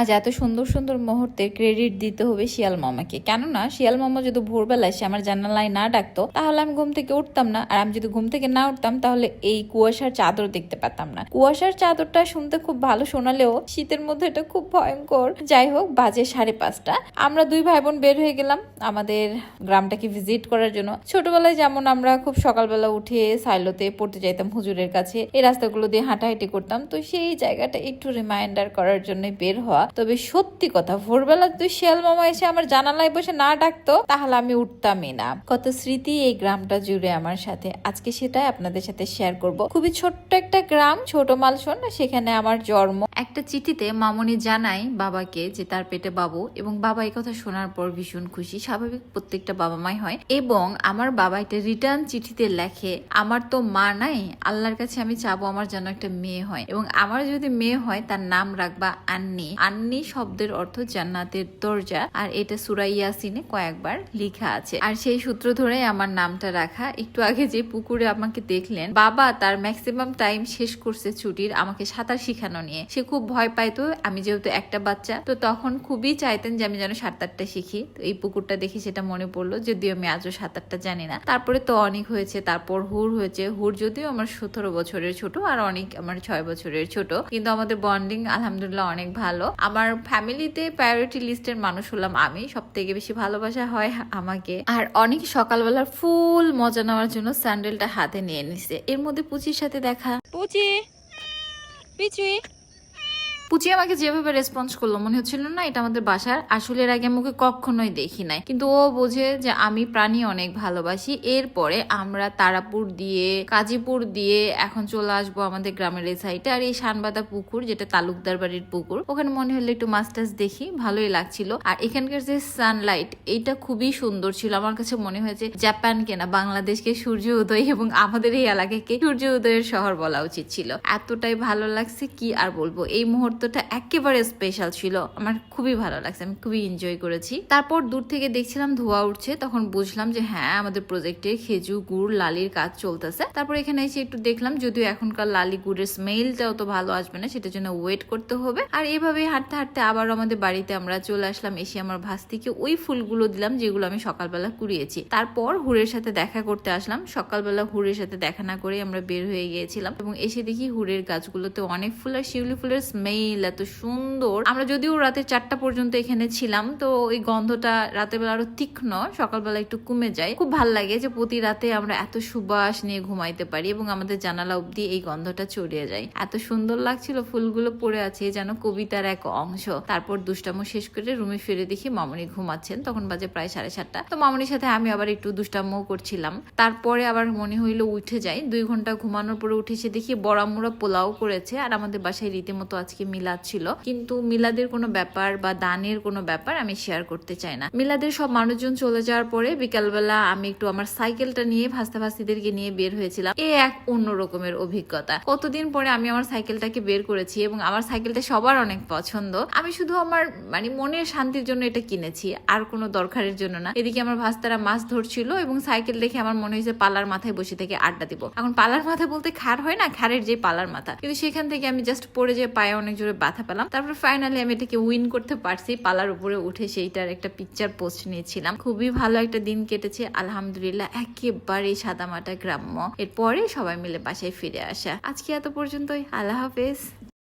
আজ এত সুন্দর সুন্দর মুহূর্তে ক্রেডিট দিতে হবে শিয়াল মামাকে। কেননা, শিয়াল মামা যদি ভোরবেলায় সে আমার জানালায় না ডাকতো, তাহলে আমি ঘুম থেকে উঠতাম না। আর আমি যদি ঘুম থেকে না উঠতাম, তাহলে এই কুয়াশার চাদর দেখতে পেতাম না। কুয়াশার চাদরটা শুনতে খুব ভালো, শোনালেও শীতের মধ্যে এটা খুব ভয়ঙ্কর। যাই হোক, বাজে সাড়ে পাঁচটা। আমরা দুই ভাই বোন বের হয়ে গেলাম আমাদের গ্রামটাকে ভিজিট করার জন্য। ছোটবেলায় যেমন আমরা খুব সকালবেলা উঠে সাইলোতে পড়তে যাইতাম হুজুরের কাছে, এই রাস্তাগুলো দিয়ে হাঁটাহাঁটি করতাম। তো সেই জায়গাটা একটু রিমাইন্ডার করার জন্য বের হওয়া। তবে সত্যি কথা, ভোরবেলা তুই শিয়াল মামা এসে আমার জানালায় বসে না ডাকতো, তাহলে আমি উঠতামই না। কত স্মৃতি এই গ্রামটা জুড়ে আমার সাথে। আজকে সেটাই আপনাদের সাথে শেয়ার করব। খুবই ছোট্ট একটা গ্রাম, ছোট মালসন, সেখানে আমার জন্ম। একটা চিঠিতে মামনি জানায় বাবাকে যে তার পেটে বাবু এবং বাবা এই কথা শোনার পর ভীষণ খুশি। স্বাভাবিক প্রত্যেকটা বাবা মাই হয়। এবং আমার বাবা একটা রিটার্ন চিঠিতে লেখে, আমার তো মা নাই, আল্লাহর কাছে আমি চাবো আমার যেন একটা মেয়ে হয়। এবং আমার যদি মেয়ে হয়, তার নাম রাখবা আন্নি। আন্নি শব্দের অর্থ জান্নাতের দরজা, আর এটা সুরাইয়াসিনে কয়েকবার লেখা আছে। আর সেই সূত্র ধরে আমার নামটা রাখা। একটু আগে যে পুকুরে আমাকে দেখলেন, বাবা তার ম্যাক্সিমাম টাইম শেষ করছে ছুটির, আমাকে সাঁতার শিখানো নিয়ে। সে খুব ভয় পাইতো আমি যেহেতু একটা বাচ্চা, তো তখন খুবই চাইতেন যে আমি যেন সাঁতারটা শিখি। তো এই পুকুরটা দেখে সেটা মনে পড়ল, যদিও আমি আজও সাঁতারটা জানি না। তারপরে তো অনেক হয়েছে, তারপর হুর হয়েছে। হুর যদিও আমার সতেরো বছরের ছোট আর অনেক আমার ছয় বছরের ছোট, কিন্তু আমাদের বন্ডিং আলহামদুলিল্লাহ অনেক ভালো। আমার ফ্যামিলিতে প্রায়োরিটি লিস্টের মানুষ হলাম আমি। সব থেকে বেশি ভালোবাসা হয় আমাকে। আর অনেক সকালবেলার ফুল মজা নেওয়ার জন্য স্যান্ডেলটা হাতে নিয়ে নিছে। এর মধ্যে পুচির সাথে দেখা। পুচি! পিচুই! পুচি আমাকে যেভাবে রেসপন্স করল, মনে হচ্ছিল না এটা আমাদের বাসার আসলে এর আগে আমাকে কখনোই দেখি নাই। কিন্তু ও বোঝে যে আমি প্রাণী অনেক ভালোবাসি, এরপরে আমরা তারাপুর দিয়ে, কাজীপুর দিয়ে এখন চলে আসব আমাদের গ্রামের এই সাইডে আর এই শানবাদা পুকুর, যেটা তালুকদার বাড়ির পুকুর, ওখানে মনে হলো একটু মাছ দেখি, ভালোই লাগছিল। আর এখানকার যে সানলাইট এইটা খুবই সুন্দর ছিল। আমার কাছে মনে হয়েছে জাপান কেনা বাংলাদেশকে সূর্য উদয় এবং আমাদের এই এলাকাকে সূর্য উদয়ের শহর বলা উচিত ছিল। এতটাই ভালো লাগছে কি আর বলব? এই মুহূর্তটা একেবারে স্পেশাল ছিল। আমার খুবই ভালো লাগছে, আমি খুবই এনজয় করেছি। তারপর দূর থেকে দেখছিলাম ধোয়া উঠছে, তখন বুঝলাম যে হ্যাঁ আমাদের প্রজেক্টে খেজুর গুড়, লালির কাজ চলতেছে। তারপর এখানে এসে একটু দেখলাম, যদিও এখনকার লালি গুড়ের স্মেলটাও তো ভালো আসবে না, সেটার জন্য ওয়েট করতে হবে। আর এভাবে হাঁটতে হাঁটতে আবার আমাদের বাড়িতে আমরা চলে আসলাম, এসে আমার ভাস্তিকে ওই ফুলগুলো দিলাম, যেগুলো আমি সকালবেলা কুড়িয়েছি। তারপর হুরের সাথে দেখা করতে আসলাম, সকালবেলা হুরের সাথে দেখা না করে আমরা বের হয়ে গিয়েছিলাম। এবং এসে দেখি হুরের গাছগুলোতে অনেক ফুল আর শিউলি ফুলের স্মেল এত সুন্দর। আমরা যদিও রাতে চারটা পর্যন্ত এখানে ছিলাম, তো ওই গন্ধটা রাতের বেলা আরও তীক্ষ্ণ, সকালবেলা একটু কমে যায়। খুব ভালো লাগে যে প্রতি রাতে আমরা এত সুবাস নিয়ে ঘুমাইতে পারি এবং আমাদের জানালা অবধি এই গন্ধটা ছড়িয়ে যায়। এত সুন্দর লাগছিল ফুলগুলো পড়ে আছে, যেন কবিতার এক অংশ। তারপর দুষ্টামো শেষ করে রুমে ফিরে দেখি মামনি ঘুমাচ্ছেন। তখন বাজে প্রায় সাড়ে সাতটা। তো মামনির সাথে আমি আবার একটু দুষ্টামো করছিলাম। তারপরে আবার মনে হইল উঠে যাই দুই ঘণ্টা ঘুমানোর পরে উঠেছে দেখি বড়ামুড়া পোলাও করেছে। আর আমাদের বাসায় রীতিমতো আজকে মিলাদ ছিল। কিন্তু মিলাদের কোনো ব্যাপার বা দানের কোনো ব্যাপার আমি শেয়ার করতে চাই না। মিলাদের সব মানুষজন চলে যাওয়ার পরে বিকালবেলা আমি একটু আমার সাইকেলটা নিয়ে ভাস্তা ভাস্তিদেরকে নিয়ে বের হয়েছিলাম। এ এক অন্য রকমের অভিজ্ঞতা। কতদিন পরে আমি আমার সাইকেলটাকে বের করেছি এবং আমার সাইকেলটা সবার অনেক পছন্দ। আমি শুধু আমার মানে মনের শান্তির জন্য এটা কিনেছি, আর কোনো দরকারের জন্য না। এদিকে আমার ভাস্তারা মাছ ধরছিল এবং সাইকেল দেখে আমার মনে হয়েছে পালার মাথায় বসে থেকে আড্ডা দিব। এখন পালার মাথা বলতে খার হয় না? খারের যে পালার মাথা। কিন্তু সেখান থেকে আমি জাস্ট পড়ে যে পায়ে অনেক জোরে ব্যথা পেলাম। তারপর ফাইনালি আমি এটাকে উইন করতে পারছি। পালার উপরে উঠে সেইটার একটা পিকচার পোস্ট নিয়েছিলাম। খুবই ভালো একটা দিন কেটেছে। আলহামদুলিল্লাহ একেবারে সাদামাটা গ্রাম্য। এরপরে সবাই মিলে বাসায় ফিরে আসা। আজকে এত পর্যন্তই। আল্লাহ হাফেজ।